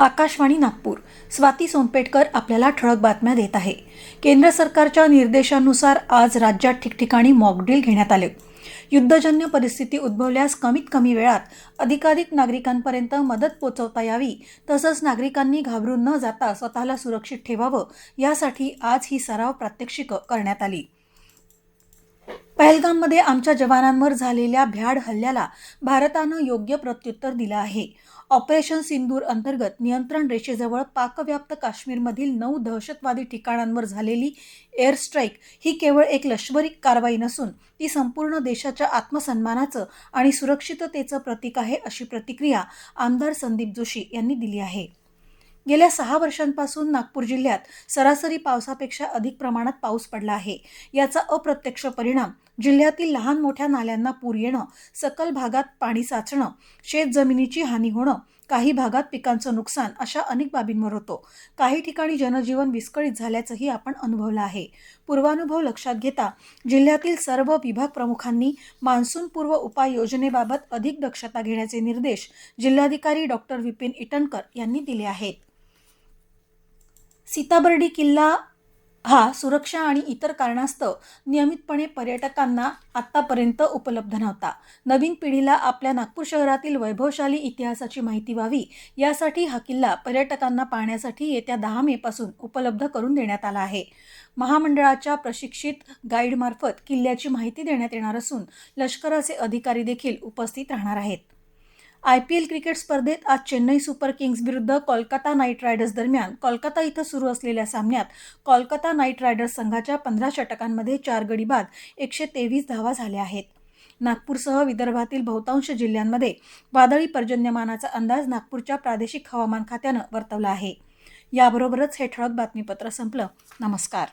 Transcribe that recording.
आकाशवाणी नागपूर. स्वाती सोनपेटकर आपल्याला ठळक बातम्या देत आहे. केंद्र सरकारच्या निर्देशानुसार आज राज्यात ठिकठिकाणी मॉकड्रिल घेण्यात आले. युद्धजन्य परिस्थिती उद्भवल्यास कमीत कमी वेळात अधिकाधिक नागरिकांपर्यंत मदत पोचवता यावी तसंच नागरिकांनी घाबरून न जाता स्वतःला सुरक्षित ठेवावं यासाठी आज ही सराव प्रात्यक्षिकं करण्यात आली. पहलगाममध्ये आमच्या जवानांवर झालेल्या भ्याड हल्ल्याला भारतानं योग्य प्रत्युत्तर दिलं आहे. ऑपरेशन सिंदूर अंतर्गत नियंत्रण रेषेजवळ पाकव्याप्त काश्मीरमधील नऊ दहशतवादी ठिकाणांवर झालेली एअर स्ट्राईक ही केवळ एक लष्करी कारवाई नसून ती संपूर्ण देशाच्या आत्मसन्मानाचं आणि सुरक्षिततेचं प्रतीक आहे अशी प्रतिक्रिया आमदार संदीप जोशी यांनी दिली आहे. गेल्या सहा वर्षांपासून नागपूर जिल्ह्यात सरासरी पावसापेक्षा अधिक प्रमाणात पाऊस पडला आहे. याचा अप्रत्यक्ष परिणाम जिल्ह्यातील लहान मोठ्या नाल्यांना पूर येणं सकल भागात पाणी साचणं शेत जमिनीची हानी होणं काही भागात पिकांचं नुकसान अशा अनेक बाबींवर होतो. काही ठिकाणी जनजीवन विस्कळीत झाल्याचंही आपण अनुभवलं आहे. पूर्वानुभव लक्षात घेता जिल्ह्यातील सर्व विभाग प्रमुखांनी मान्सूनपूर्व उपाययोजनेबाबत अधिक दक्षता घेण्याचे निर्देश जिल्हाधिकारी डॉक्टर विपिन इटनकर यांनी दिले आहेत. सीताबर्डी किल्ला हा सुरक्षा आणि इतर कारणास्तव नियमितपणे पर्यटकांना आत्तापर्यंत उपलब्ध नव्हता. नवीन पिढीला आपल्या नागपूर शहरातील वैभवशाली इतिहासाची माहिती व्हावी यासाठी हा किल्ला पर्यटकांना पाहण्यासाठी येत्या दहा मेपासून उपलब्ध करून देण्यात आला आहे. महामंडळाच्या प्रशिक्षित गाईडमार्फत किल्ल्याची माहिती देण्यात येणार असून लष्कराचे अधिकारी देखील उपस्थित राहणार आहेत. आय पी एल क्रिकेट स्पर्धेत आज चेन्नई सुपर किंग्ज विरुद्ध कोलकाता नाईट रायडर्स दरम्यान कोलकाता इथं सुरू असलेल्या सामन्यात कोलकाता नाईट रायडर्स संघाच्या पंधरा षटकांमध्ये चार गडी बाद एकशे तेवीस धावा झाल्या आहेत. नागपूरसह विदर्भातील बहुतांश जिल्ह्यांमध्ये वादळी पर्जन्यमानाचा अंदाज नागपूरच्या प्रादेशिक हवामान खात्यानं वर्तवला आहे. याबरोबरच हे ठळक बातमीपत्र संपलं. नमस्कार.